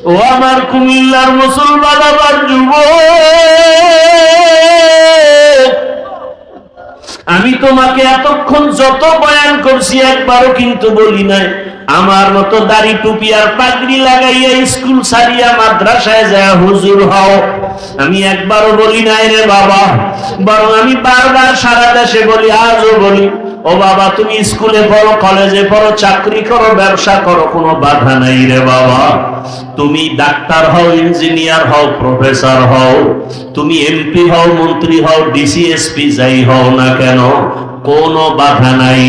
ও আমার কুমিল্লার মুসলমান আমার যুব আমি তোমাকে এতক্ষণ যত বয়ান করছি একবারও কিন্তু বলি নাই। আমার মতো দাড়ি টুপি আর পাগড়ি লাগাইয়া স্কুল সারিয়া মাদ্রাসায় যায় হুজুর হও। আমি একবারও বলি নাই রে বাবা। বরং আমি বারবার সারা দেশে বলি, আজও বলি। ও বাবা, তুমি স্কুলে পড়ো, কলেজে পড়ো, চাকরি করো, ব্যবসা করো, কোনো বাধা নাই রে বাবা। তুমি ডাক্তার হও, ইঞ্জিনিয়ার হও, প্রফেসর হও, তুমি এমপি হও, মন্ত্রী হও ডিসিএসপি যাই হও না কেন, কোনো বাধা নাই।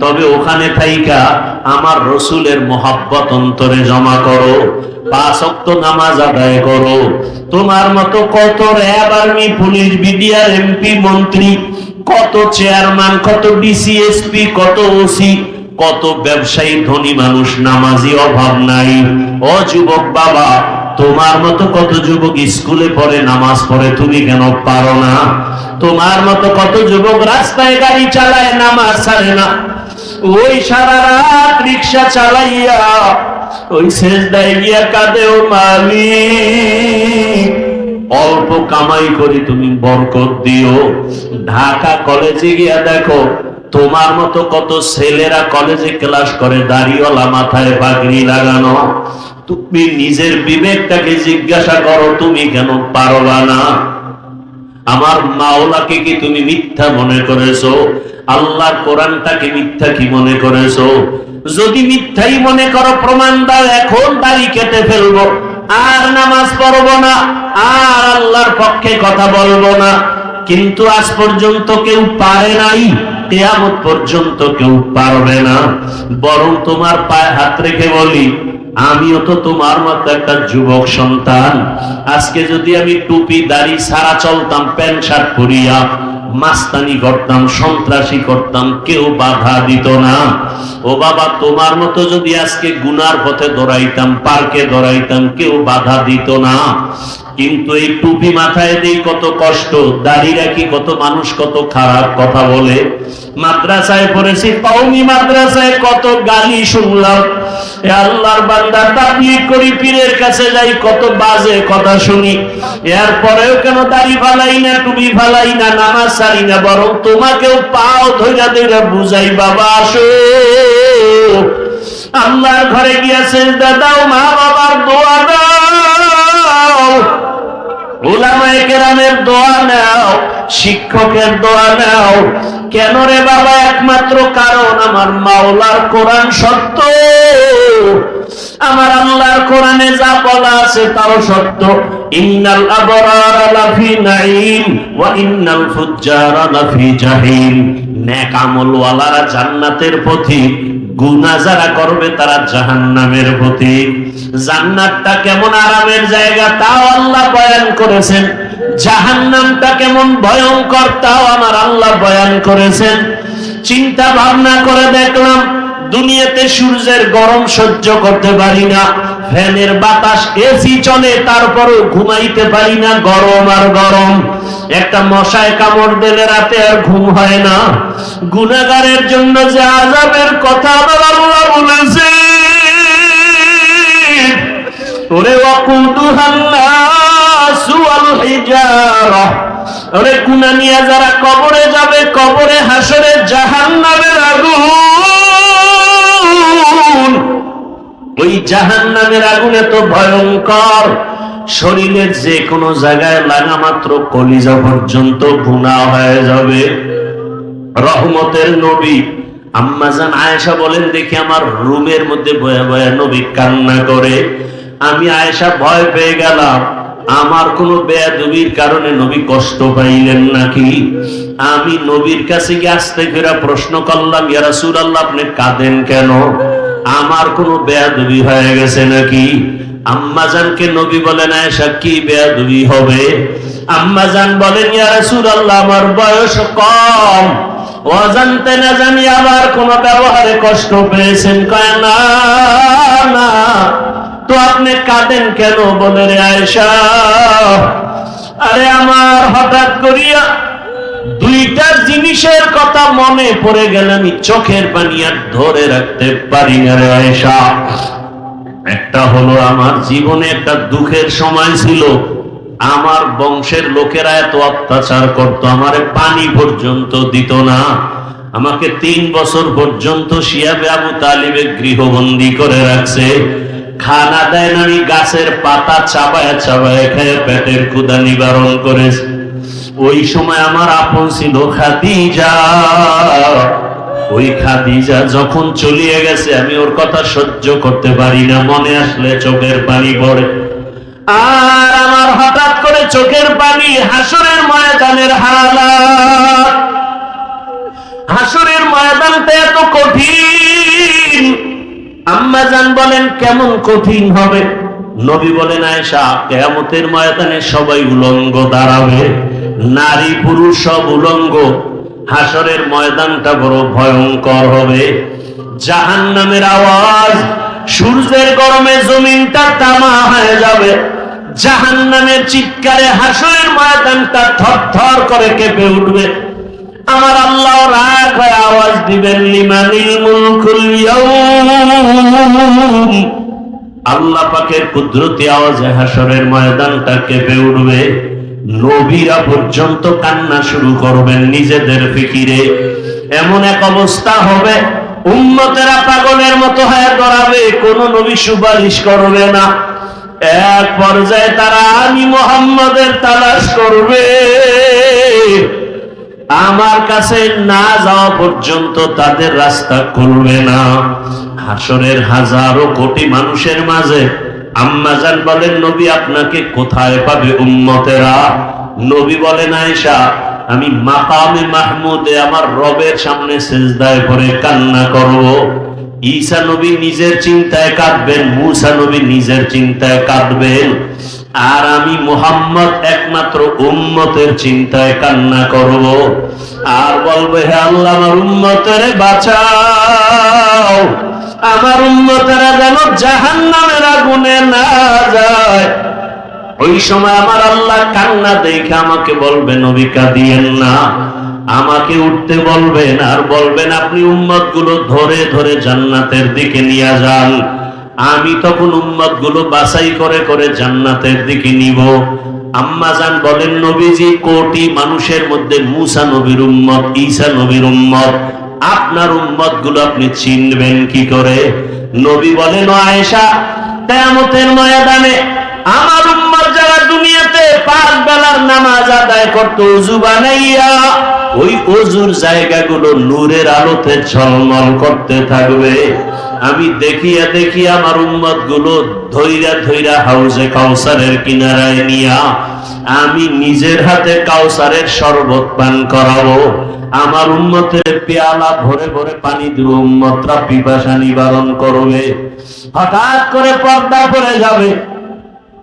তবে ওখানে থাইকা আমার রসুলের মোহাব্বত অন্তরে জমা করো, পাঁচ অক্ত নামাজ আদায় করো। তোমার মতো কত RAB army, police, BDR, MP, মন্ত্রী কত চেয়ারম্যান কত ডিসিএসপি কত ওসি কত ব্যবসায়ী, ধনী মানুষ, নামাজি অভাব নাই। ও যুবক বাবা, তোমার মতো কত যুবক স্কুলে পড়ে, নামাজ পড়ে, তুমি কেন পারো না? তোমার মতো কত যুবক রাস্তায় গাড়ি চালায়, নামাজ ছাড়ে না। ওই সারা রাত রিক্সা চালাইয়া, ওই শেষ দেয় গিয়া কাঁদেও মালিক। অল্প কামাই করে তুমি বরকত দিও। ঢাকা কলেজে গিয়া দেখো, তোমার মতো কত ছেলেরা কলেজে ক্লাস করে, দাড়িওয়ালা মাথায় পাগড়ি লাগানো। তুমি নিজের বিবেকটাকে জিজ্ঞাসা করো, তুমি কেন পারবা না? আমার মাওলাকে কি তুমি মিথ্যা মনে করেছ? আল্লাহ কোরআনটাকে মিথ্যা কি মনে করেছ? যদি মিথ্যাই মনে করো, প্রমাণ দাও, এখন দাড়ি কেটে ফেলব। আর নামাজ পড়ব না, আর আল্লাহর পক্ষে কথা বলব না। কিন্তু আজ পর্যন্ত কেউ পারে নাই, কেয়ামত পর্যন্ত কেউ পারবে না। বরং তোমার পায়ে হাত রেখে বলি, আমিও তো তোমার মতো একটা যুবক সন্তান। আজকে যদি আমি টুপি, দাড়ি সারা চলতাম, প্যান্ট শার্ট পরিয়া মাস্তানি করতাম, সন্ত্রাসী করতাম, কেউ বাধা দিত না। ও বাবা, তোমার মতো যদি আজকে গুনার পথে দৌড়াইতাম, পার্কে দৌড়াইতাম, কেউ বাধা দিত না। কিন্তু এই টুপি মাথায় দেই কত কষ্ট, দাড়ি রাখি কত মানুষ কত খারাপ কথা বলে। মাদ্রাসায় পড়েছি কওমি মাদ্রাসায় কত গালি শুনলাম। আল্লাহর নামাজ বরং তোমাকেও বুঝাই, বাবা ঘরে গিয়াছেন, দাদাও মা বাবার দোয়া দাও। ওলামায়ে দোয়া নাও, শিক্ষকের দোয়া নাও। কেন রে বাবা, একমাত্র কারণ আমার মাওলার কোরআন সত্য? আমার আল্লাহর কোরআনে যা বলা আছে তাও সত্য। ইন্নাল আবরার লাফি নাঈম ওয়া ইন্নাল ফুজ্জারা লাফি জাহিম। নেক আমলওয়ালারা জান্নাতের পথিক গুনাহ যারা করবে তারা জাহান্নামের পথিক। জান্নাতটা কেমন আরামের জায়গা তাও আল্লাহ বয়ান করেছেন। জাহান্নামটা কেমন ভয়ঙ্কর তাও আমার আল্লাহ বয়ান করেছেন। চিন্তা ভাবনা করে দেখলাম, দুনিয়াতে সূর্যের গরম সহ্য করতে পারি না, ফ্যানের বাতাস এসি চলে, তারপরও ঘুমাইতে পারি না, গরম আর গরম। একটা মশায় কামড় দিলে রাতে আর ঘুম হয় না। গুনাগারের জন্য যে আজাবের কথা আমার আল্লাহ বলেছে ওরে ওরে নিয়ে যারা কবরে যাবে, কবরে হাসরে জাহান্নামের আগুন। ওই জাহান্নামের আগুন এত ভয়ঙ্কর। শরীরের যে কোনো জায়গায় লাগা মাত্র কলিজা পর্যন্ত গুনাহ হয়ে যাবে। রহমতের নবী আম্মাজান আয়েশা বলেন, দেখি আমার রুমের মধ্যে বয়া বয়া নবী কান্না করে। আমি আয়েশা ভয় পেয়ে গেলাম। আমার কোনো বেয়াদবির কারণে নবী কষ্ট পাইলেন নাকি? আমি নবীর কাছে গিয়ে আসতে ফেরা প্রশ্ন করলাম, ইয়া রাসূলুল্লাহ, আপনি কাঁদেন কেন? আমার কোনো বেয়াদবি হয়ে গেছে নাকি? আম্মাজানকে নবী বলেন, আয়েশা, কি বেয়াদবি হবে? আম্মাজান বলেন, ইয়া রাসূলুল্লাহ, আমার বয়স কম। অজান্তে না জানি আবার কোন ব্যবহারে কষ্ট পেয়েছেন। কয় না। তো আপনি কাঁদেন কেন বলে রে আয়েশা? আরে আমার হঠাৎ করিয়া দুইটা জিনিসের কথা মনে পড়ে গেলে আমি চোখের পানি আর ধরে রাখতে পারি না রে আয়েশা। একটা হলো আমার জীবনে একটা দুঃখের সময় ছিল। আমার বংশের লোকেরা এত অত্যাচার করতো, আমারে পানি পর্যন্ত দিত না। আমাকে তিন বছর পর্যন্ত শিয়াবে আবু তালিবে গৃহবন্দী করে রাখছে। খানা দেয় না, আমি গাছের পাতা চাবায় চাবায় খেয়ে পেটের ক্ষুদা নিবারণ করেছে। ওই সময় আমার আপন ছিল খাদিজা। ওই খাদিজা যখন চলিয়ে গেছে, আমি ওর কথা সহ্য করতে পারি না, মনে আসলে চোখের পানি পড়ে। আর আমার হঠাৎ করে চোখের পানি হাসরের ময়দানের হালাত। হাসরের ময়দানটা এত কঠিন আম্মা জান বলেন, কেমন কঠিন হবে? নবী বলেন, আয়েশা, কেয়ামতের ময়দানে সবাই উলঙ্গ দাঁড়াবে। নারী, পুরুষ সব উলঙ্গ। হাসরের ময়দানটা বড় ভয়ঙ্কর হবে। জাহান নামের আওয়াজ, সূর্যের গরমে জমিনটা তামা হয়ে যাবে। জাহান নামের চিৎকারে হাসরের ময়দানটা থর থর করে কেঁপে উঠবে। আমার আল্লাহ রাগ হয়ে আওয়াজ দিবেন, লিমানিল মুলকুল আল্লাহ পাকের কুদরতি আওয়াজে হাসরের ময়দানটা কেঁপে উঠবে। নবীরা পর্যন্ত কান্না শুরু করবেন নিজেদের ফিকিরে। এমন এক অবস্থা হবে, উম্মতেরা পাগলের মতো হয়ে দাঁড়াবে, কোন নবী সুপারিশ করবে না। এক পর্যায়ে তারা আমি মোহাম্মদের তালাশ করবে। আমার কাছে না যাওয়া পর্যন্ত তাদের রাস্তা খুলবে না। হাসরের হাজারো কোটি মানুষের মাঝে আম্মাজান বলেন, নবী আপনাকে কোথায় পাবে উম্মতেরা? নবী বলেন, আয়েশা, আমি মাকামে মাহমুদে আমার রবের সামনে সেজদায় করে কান্না করব। ঈসা নবী নিজের চিন্তায় কাঁদবেন, মুসা নবী নিজের চিন্তায় কাঁদবেন। আর আমি মোহাম্মদ একমাত্র উম্মতের চিন্তায় কান্না করব। আর বলবে, হে আল্লাহ, আমার উম্মতের বাঁচাও। আমার উম্মতেরা যেন জাহান নামের আগুনে না যায়। ওই সময় আমার আল্লাহ কান্না দেখে আমাকে বলবে, নবী কাঁদিয়েন না। আমাকে উঠতে বলবেন, আর বলবেন, আপনি উম্মতগুলো ধরে ধরে জান্নাতের দিকে নিয়ে যান। আমি তখন উম্মতগুলো বাছাই করে করে জান্নাতের দিকে নিব। আম্মা জান বলেন, নবীজি কোটি মানুষের মধ্যে মুসা নবীর উম্মত, ঈসা নবীর উম্মত, আপনার উম্মতগুলো আপনি চিনবেন কি করে? নবী বলেন আয়েশা, কেয়ামতের ময়দানে আমার উম্মত যারা দুনিয়াতে পাঁচ বেলার নামাজ আদায় করত উজু বানাইয়া ওই অজুর জায়গাগুলো নূরের আলোতে ঝলমল করতে থাকবে। আমি দেখিয়া দেখিয়া আমার উম্মতগুলো ধৈরা ধৈরা হাউজে কাউসারের কিনারায় নিয়া আমি নিজের হাতে কাউসারের শরবত পান করাবো। আমার উন্মতের পেয়ালা ভরে ভরে পানি দিব উম্মতরা পিপাসা নিবারণ করবে। হঠাৎ করে পর্দা পড়ে যাবে।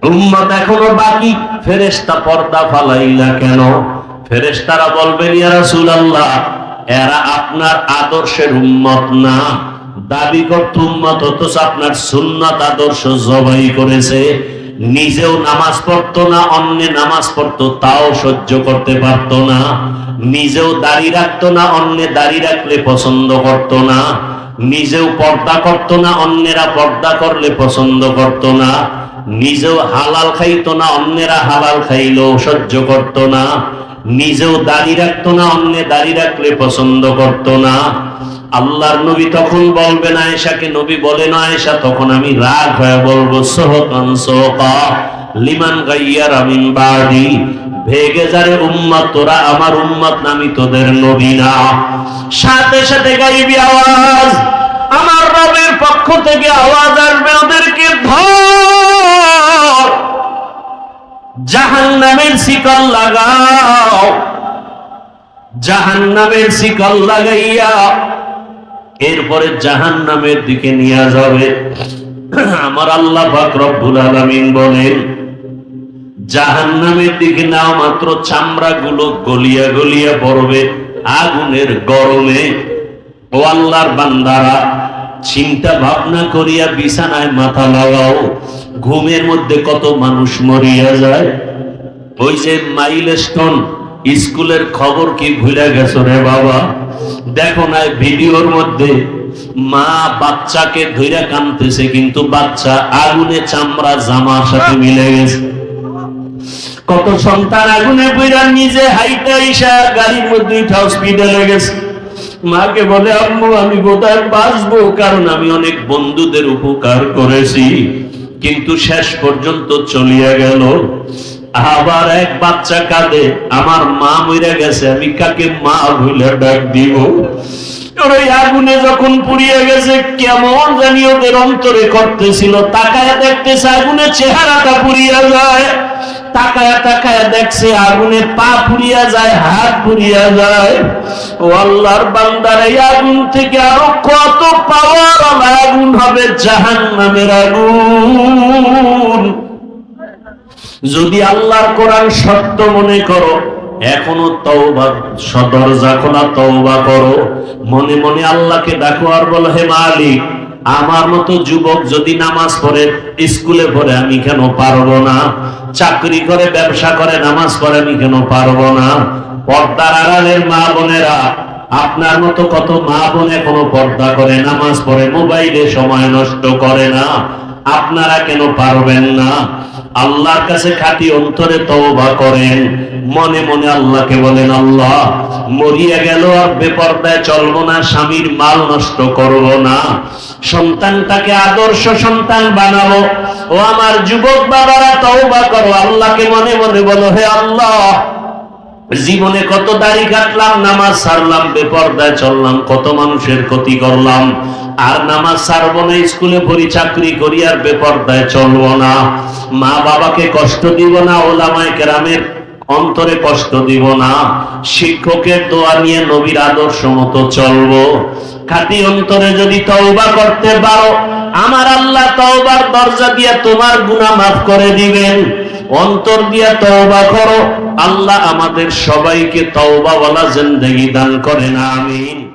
উম্মত এখনও বাকি, ফেরেশতা পর্দা ফালাইলা কেন? ফেরেশতারা বলবেন ইয়া রাসূলুল্লাহ, এরা আপনার আদর্শের উম্মত না। দাবি করত উম্মত, অথচ আপনার সুন্নাত আদর্শ জবাই করেছে। নিজেও নামাজ পড়তো না, অন্য নামাজ পড়তো, তাও সহ্য করতে পারতো না। নিজেও দাড়ি রাখতো না, অন্য দাড়ি রাখলে পছন্দ করতো না। নিজেও পর্দা করতো না, অন্যেরা পর্দা করলে পছন্দ করতো না। নিজেও হালাল খাইতো না, অন্যেরা হালাল খাইলেও সহ্য করতো না। নিজেও দাড়ি রাখতো না, অন্য দাড়ি রাখলে পছন্দ করতো না। আল্লাহর নবী তখন বলবেন, আয়েশাকে নবী বলেন আয়েশা তখন আমি রাগ হয়ে বলব, সোহকান, সোহকা, লিমান গাইয়ার আমিন বাড়ি ভেগে যারে উম্মত, তোরা আমার উম্মত নামি তোদের নবী না। সাথে সাথে গাইবি আওয়াজ, আমার রবের পক্ষ থেকে আওয়াজ আসবে, ওদেরকে ধর। জাহান নামের শিকল লাগাও। জাহান নামের শিকল লাগাইয়া এরপরে জাহান নামের দিকে নিয়ে যাবে। আমার আল্লাহ রব্বুল আলামিন বলেন জাহান নামের দিকে না মাত্র চামড়া গুলো গলিয়া গলিয়া পড়বে আগুনের গরমে। ও আল্লাহর বান্দারা চিন্তা ভাবনা করিয়া বিছানায় মাথা লাগাও ঘুমের মধ্যে কত মানুষ মরিয়া যায়। ওই যে মাইলস্টোন, স্কুলের খবর কি ভুলে গেছো রে বাবা? দেখো না ভিডিওর মধ্যে, মা বাচ্চাকে ধৈরা কানতেছে, কিন্তু বাচ্চা আগুনে চামড়া জামার সাথে মিলে গেছে। কত সন্তান আগুনে বইরা নিজে হাইটা ইসা গাড়ির মধ্যে হসপিটালে গেছে। মাকে বলে, আম্মু, আমি বোধহয় বাঁচবো, কারণ আমি অনেক বন্ধুদের উপকার করেছি। কিন্তু শেষ পর্যন্ত চলিয়া গেল। আবার এক বাচ্চা কাঁদে, আমার মা মরে গেছে, আমি কাকে মা ভুলে ডাক দিব? আগুনে যখন পুড়িয়ে গেছে, কেমন জানি ওদের অন্তরে করতেছিল, তাকায় দেখতেছে আগুনে চেহারাটা পুড়িয়া যায়। তাকায় তাকায় দেখছে, আগুনে পা পুড়িয়া যায়, হাত পুড়িয়া যায়। ও আল্লাহর বান্দার এই আগুন থেকে আরও কত পাওয়ার আগুন হবে? জাহান নামের আগুন। যদি আল্লাহর কোরআন সত্য মনে করো, এখনও তওবা সদরজা খোলা তওবা করো, মনে মনে আল্লাহকে ডাকো আর বলো, হে মালিক আমার মতো যুবক যদি নামাজ পড়ে, স্কুলে পড়ে, আমি কেন পারব না? চাকরি করে, ব্যবসা করে, নামাজ পড়ে, আমি কেন পারব না? পর্দার আড়ালের মা বোনেরা, আপনার মতো কত মা বোনে কোনো পর্দা করে, নামাজ পড়ে, মোবাইলে সময় নষ্ট করে না। আপনারা কেন পারবেন না? আল্লাহর কাছে খাটি অন্তরে তওবা করেন। মনে মনে আল্লাহকে বলেন, আল্লাহ, মরিয়া গেল আর বেপর্দায় চলবো না, স্বামীর মাল নষ্ট করব না। সন্তানটাকে আদর্শ সন্তান বানাবো। ও আমার যুবক বাবারা তওবা করো। আল্লাহকে মনে মনে বলো, হে আল্লাহ জীবনে কত দাড়ি কাটলাম, নামাজ সারলাম, বেপর্দায় চললাম, কত মানুষের ক্ষতি করলাম। আর নামাজ সারবো না, স্কুলে পড়ি চাকরি করি আর বেপর্দায় চলবো না। মা বাবাকে কষ্ট দিব না, ওলামায় কেরামের অন্তরে কষ্ট দিব না। শিক্ষকের দোয়া নিয়ে নবীর আদর্শ মতো চলবো। খাঁটি অন্তরে যদি তওবা করতে পারো, আমার আল্লাহ তওবার দরজা দিয়ে তোমার গুনাহ মাফ করে দিবেন। অন্তর দিয়া তওবা করো আল্লাহ আমাদের সবাইকে তওবাওয়ালা জিন্দেগি দান করেন আমিন।